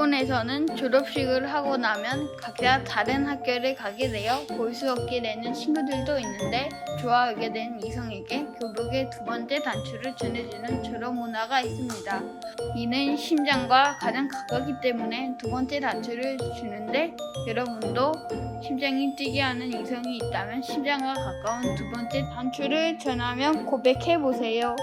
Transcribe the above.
일본에서는 졸업식을 하고 나면 각자 다른 학교를 가게 되어 볼 수 없게 되는 친구들도 있는데 좋아하게 된 이성에게 교복의 두 번째 단추를 전해주는 졸업 문화가 있습니다. 이는 심장과 가장 가깝기 때문에 두 번째 단추를 주는데 여러분도 심장이 뛰게 하는 이성이 있다면 심장과 가까운 두 번째 단추를 전하면 고백해 보세요.